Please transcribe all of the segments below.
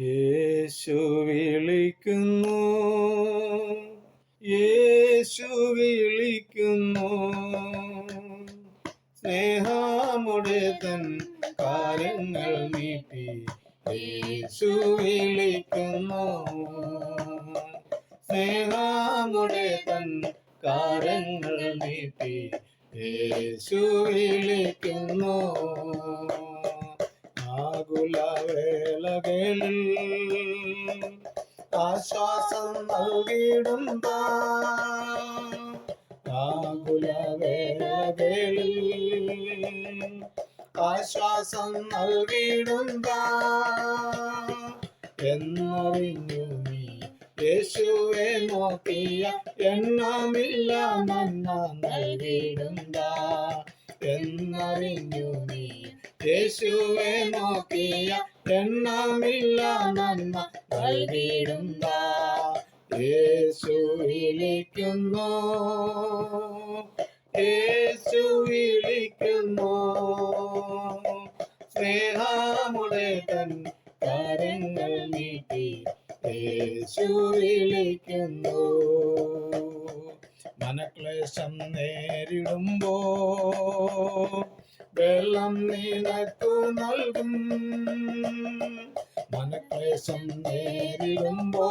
യേശു വിളിക്കുന്നു. യേശു വിളിക്കുന്നു. സ്നേഹമുടെ തൻ കാര്യങ്ങൾ നീട്ടി യേശു വിളിക്കുന്നു. സ്നേഹമുടെ തൻ കാര്യങ്ങൾ നീട്ടി യേശു വിളിക്കുന്നു. ആകുലവേളകളിൽ ആശ്വാസം നൽകിയിടുന്ന ആകുലവേളകളിൽ ആശ്വാസം നൽകിയിടുന്ന എന്നറിഞ്ഞു നീ യേശുവെ നോക്കിയ എണ്ണമില്ല നന്ന നൽകിയിടുന്ന എന്നറിഞ്ഞു നീ യേശുവെ നോക്കിയ എണ്ണമില്ല നന്മ നൽകിയിടുന്ന. യേശു വിളിക്കുന്നു. യേശു വിളിക്കുന്നു. സ്നേഹമുടെ തൻ മനക്ലേശം നേരിടുമ്പോ വെള്ളം നിനക്കു നൽകും. മനക്ലേശം നേരിടുമ്പോ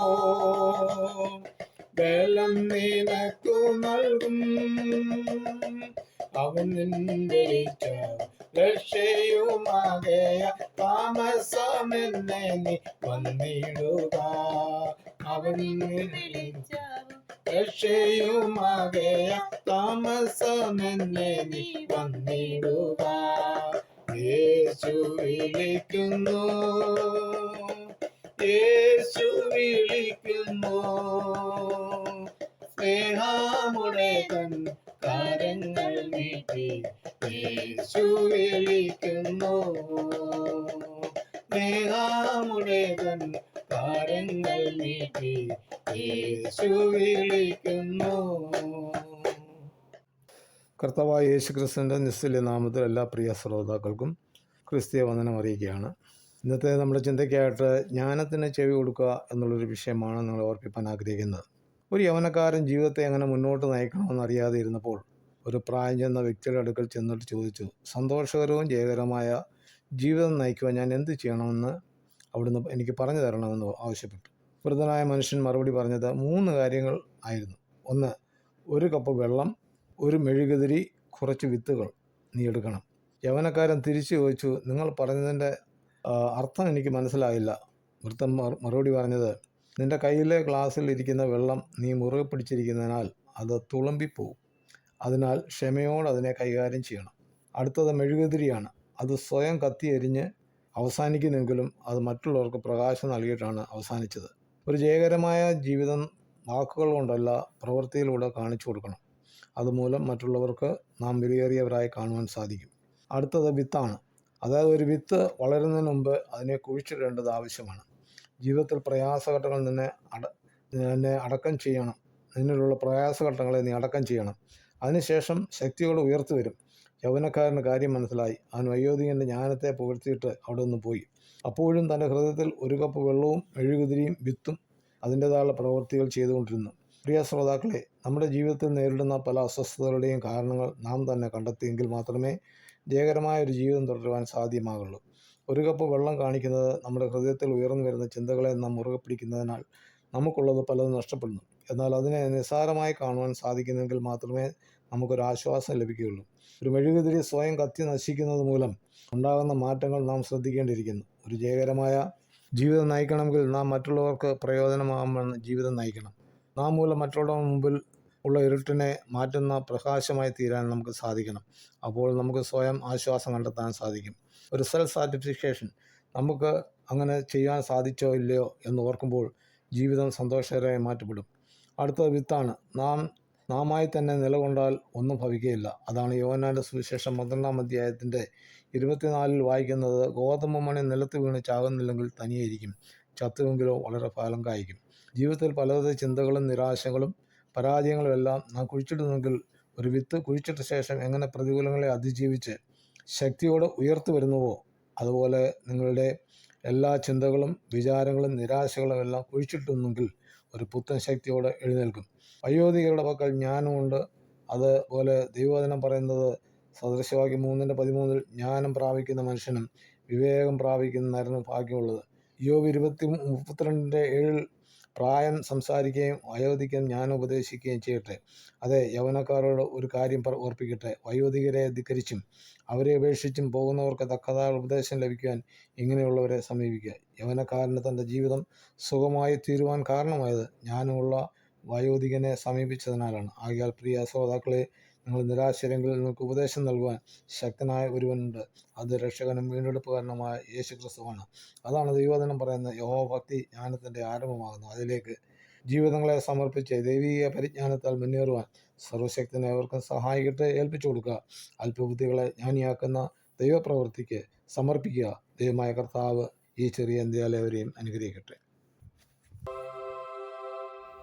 വെള്ളം നിനക്കു നൽകും. അവൻ നിന്റെ രക്ഷയുമാകയ താമസമെന്നെ നീ വന്നിടുക. അവൻ വിളിച്ച. രക്ഷയുമാകയ താമസമെന്നെ വന്നിടുക. യേശു വിളിക്കുന്നു. യേശു വിളിക്കുന്നു. സ്നേഹാമുടെ കൺ കാര്യങ്ങൾ നീട്ടി യേശു വിളിക്കുന്നു. സ്നേഹാമുടെ തൻ കാര്യങ്ങൾ നീട്ടി വിളിക്കുന്നു. കർത്താവായ യേശു ക്രിസ്തുവിന്റെ നിസ്തുല്യ നാമത്തിൽ എല്ലാ പ്രിയ ശ്രോതാക്കൾക്കും ക്രിസ്തീയ വന്ദനം അറിയിക്കുകയാണ്. ഇന്നത്തെ നമ്മുടെ ചിന്തയ്ക്കായിട്ട് ജ്ഞാനത്തിന് ചെവി കൊടുക്കുക എന്നുള്ളൊരു വിഷയമാണ് നിങ്ങൾ ഓർപ്പിക്കാൻ ആഗ്രഹിക്കുന്നത്. ഒരു യവനക്കാരൻ ജീവിതത്തെ എങ്ങനെ മുന്നോട്ട് നയിക്കണമെന്ന് അറിയാതെ ഇരുന്നപ്പോൾ ഒരു പ്രായം ചെന്ന വ്യക്തിയുടെ അടുക്കൽ ചെന്നിട്ട് ചോദിച്ചു സന്തോഷകരവും ജയകരമായ ജീവിതം നയിക്കുവാൻ ഞാൻ എന്ത് ചെയ്യണമെന്ന് അവിടുന്ന് എനിക്ക് പറഞ്ഞു തരണമെന്ന് ആവശ്യപ്പെട്ടു. വൃദ്ധനായ മനുഷ്യൻ മറുപടി പറഞ്ഞത് മൂന്ന് കാര്യങ്ങൾ ആയിരുന്നു. ഒന്ന് ഒരു കപ്പ് വെള്ളം ഒരു മെഴുകുതിരി കുറച്ച് വിത്തുകൾ നീ എടുക്കണം. യവനക്കാരൻ തിരിച്ചു ചോദിച്ചു നിങ്ങൾ പറഞ്ഞതിന്റെ അർത്ഥം എനിക്ക് മനസ്സിലായില്ല. വൃത്തം മറുപടി പറഞ്ഞത് നിന്റെ കയ്യിലെ ഗ്ലാസ്സിൽ ഇരിക്കുന്ന വെള്ളം നീ മുറുകെ പിടിച്ചിരിക്കുന്നതിനാൽ അത് തുളുമ്പിപ്പോവും. അതിനാൽ ക്ഷമയോടെ അതിനെ കൈകാര്യം ചെയ്യണം. അടുത്തത് മെഴുകുതിരിയാണ്. അത് സ്വയം കത്തി എരിഞ്ഞ് അവസാനിക്കുന്നെങ്കിലും അത് മറ്റുള്ളവർക്ക് പ്രകാശം നൽകിയിട്ടാണ് അവസാനിച്ചത്. ഒരു ജയകരമായ ജീവിതം വാക്കുകൾ കൊണ്ടല്ല പ്രവൃത്തിയിലൂടെ കാണിച്ചു കൊടുക്കണം. അതുമൂലം മറ്റുള്ളവർക്ക് നാം വിലയേറിയവരായി കാണുവാൻ സാധിക്കും. അടുത്തത് വിത്താണ്. അതായത് ഒരു വിത്ത് വളരുന്നതിന് മുമ്പ് അതിനെ കുഴിച്ചിടേണ്ടത് ആവശ്യമാണ്. ജീവിതത്തിൽ പ്രയാസഘട്ടങ്ങൾ നിന്നെ അട നിന്നെ അടക്കം ചെയ്യണം. നിന്നിലുള്ള പ്രയാസഘട്ടങ്ങളെ നീ അടക്കം ചെയ്യണം. അതിനുശേഷം ശക്തിയോടെ ഉയർത്തു വരും യൗവനക്കാരന് കാര്യം മനസ്സിലായി. അവൻ വയോധികന്റെ ജ്ഞാനത്തെ പുകഴ്ത്തിയിട്ട് അവിടെ നിന്ന് പോയി. അപ്പോഴും തന്റെ ഹൃദയത്തിൽ ഒരു കപ്പ് വെള്ളവും മെഴുകുതിരിയും വിത്തും അതിന്റേതായുള്ള പ്രവൃത്തികൾ ചെയ്തുകൊണ്ടിരുന്നു. പ്രിയ ശ്രോതാക്കളെ നമ്മുടെ ജീവിതത്തിൽ നേരിടുന്ന പല അസ്വസ്ഥതകളുടെയും കാരണങ്ങൾ നാം തന്നെ കണ്ടെത്തിയെങ്കിൽ മാത്രമേ ജയകരമായ ഒരു ജീവിതം തുടരുവാൻ സാധ്യമാകുള്ളൂ. ഒരു കപ്പ് വെള്ളം കാണിക്കുന്നത് നമ്മുടെ ഹൃദയത്തിൽ ഉയർന്നു വരുന്ന ചിന്തകളെ നാം മുറുകെ പിടിക്കുന്നതിനാൽ നമുക്കുള്ളത് പലതും നഷ്ടപ്പെടുന്നു. എന്നാൽ അതിനെ നിസ്സാരമായി കാണുവാൻ സാധിക്കുന്നെങ്കിൽ മാത്രമേ നമുക്കൊരു ആശ്വാസം ലഭിക്കുകയുള്ളൂ. ഒരു മെഴുകുതിരി സ്വയം കത്തി നശിക്കുന്നത് മൂലം ഉണ്ടാകുന്ന മാറ്റങ്ങൾ നാം ശ്രദ്ധിക്കേണ്ടിയിരിക്കുന്നു. ഒരു ജയകരമായ ജീവിതം നയിക്കണമെങ്കിൽ നാം മറ്റുള്ളവർക്ക് പ്രയോജനമാകുമെന്ന് ജീവിതം നയിക്കണം. നാം മൂലം മറ്റുള്ളവരുടെ മുമ്പിൽ ഉള്ള ഇരുട്ടിനെ മാറ്റുന്ന പ്രകാശമായി തീരാൻ നമുക്ക് സാധിക്കണം. അപ്പോൾ നമുക്ക് സ്വയം ആശ്വാസം കണ്ടെത്താൻ സാധിക്കും. ഒരു സെൽഫ് സാറ്റിസ്ഫിക്കേഷൻ നമുക്ക് അങ്ങനെ ചെയ്യാൻ സാധിച്ചോ ഇല്ലയോ എന്ന് ഓർക്കുമ്പോൾ ജീവിതം സന്തോഷകരമായി മാറ്റപ്പെടും. അടുത്ത വിത്താണ്. നാം നാമായി തന്നെ നിലകൊണ്ടാൽ ഒന്നും ഭവിക്കുകയില്ല. അതാണ് യോനാന്റെ സുവിശേഷം പന്ത്രണ്ടാം അധ്യായത്തിന്റെ ഇരുപത്തിനാലിൽ വായിക്കുന്നത് ഗോതമ്പ് മണി നിലത്ത് വീണ് ചാകുന്നില്ലെങ്കിൽ തനിയായിരിക്കും. ചത്തുവെങ്കിലോ വളരെ ഫലം കായ്ക്കും. ജീവിതത്തിൽ പലവിധ ചിന്തകളും നിരാശകളും പരാജയങ്ങളും എല്ലാം നാം കുഴിച്ചിടുന്നെങ്കിൽ ഒരു വിത്ത് കുഴിച്ചിട്ട ശേഷം എങ്ങനെ പ്രതികൂലങ്ങളെ അതിജീവിച്ച് ശക്തിയോടെ ഉയർത്തു വരുന്നുവോ? അതുപോലെ നിങ്ങളുടെ എല്ലാ ചിന്തകളും വിചാരങ്ങളും നിരാശകളും എല്ലാം കുഴിച്ചിട്ടുന്നെങ്കിൽ ഒരു പുത്തൻ ശക്തിയോടെ എഴുന്നേൽക്കും. വയോധികരുടെ പക്കൽ ജ്ഞാനമുണ്ട്. അതുപോലെ ദൈവവചനം പറയുന്നത് സദൃശവാക്യം മൂന്നിന്റെ പതിമൂന്നിൽ ജ്ഞാനം പ്രാപിക്കുന്ന മനുഷ്യനും വിവേകം പ്രാപിക്കുന്ന നരനും ഭാഗ്യമുള്ളത്. യോബ് ഇരുപത്തി മുപ്പത്തിരണ്ടിന്റെ ഏഴിൽ പ്രായം സംസാരിക്കുകയും വയോധികൻ ഞാൻ ഉപദേശിക്കുകയും ചെയ്യട്ടെ. അതെ യൗവനക്കാരോട് ഒരു കാര്യം ഓർപ്പിക്കട്ടെ. വയോധികരെ ധിക്കരിച്ചും അവരെ ഉപേക്ഷിച്ചും പോകുന്നവർക്ക് തക്കതായ ഉപദേശം ലഭിക്കുവാൻ ഇങ്ങനെയുള്ളവരെ സമീപിക്കുക. യൗവനക്കാരന് തന്റെ ജീവിതം സുഖമായി തീരുവാൻ കാരണമായത് ജ്ഞാനമുള്ള വയോധികനെ സമീപിച്ചതിനാലാണ്. ആകയാൽ പ്രിയ ശ്രോതാക്കളെ നിങ്ങൾ നിരാശരെങ്കിൽ നിങ്ങൾക്ക് ഉപദേശം നൽകുവാൻ ശക്തനായ ഒരുവനുണ്ട്. അത് രക്ഷകനും വീണ്ടെടുപ്പുകാരനുമായ യേശു ക്രിസ്തുവാണ് അതാണ് ദൈവദിനം പറയുന്ന യഹോഭക്തി ജ്ഞാനത്തിന്റെ ആരംഭമാകുന്നു അതിലേക്ക് ജീവിതങ്ങളെ സമർപ്പിച്ച് ദൈവീക പരിജ്ഞാനത്താൽ മുന്നേറുവാൻ സർവശക്തിനെ അവർക്കും സഹായിക്കട്ടെ ഏൽപ്പിച്ചു കൊടുക്കുക. അല്പബുദ്ധികളെ ജ്ഞാനിയാക്കുന്ന ദൈവപ്രവൃത്തിക്ക് സമർപ്പിക്കുക. ദൈവമായ കർത്താവ് ഈ ചെറിയ എന്ത്യാലയവരെയും അനുഗ്രഹിക്കട്ടെ.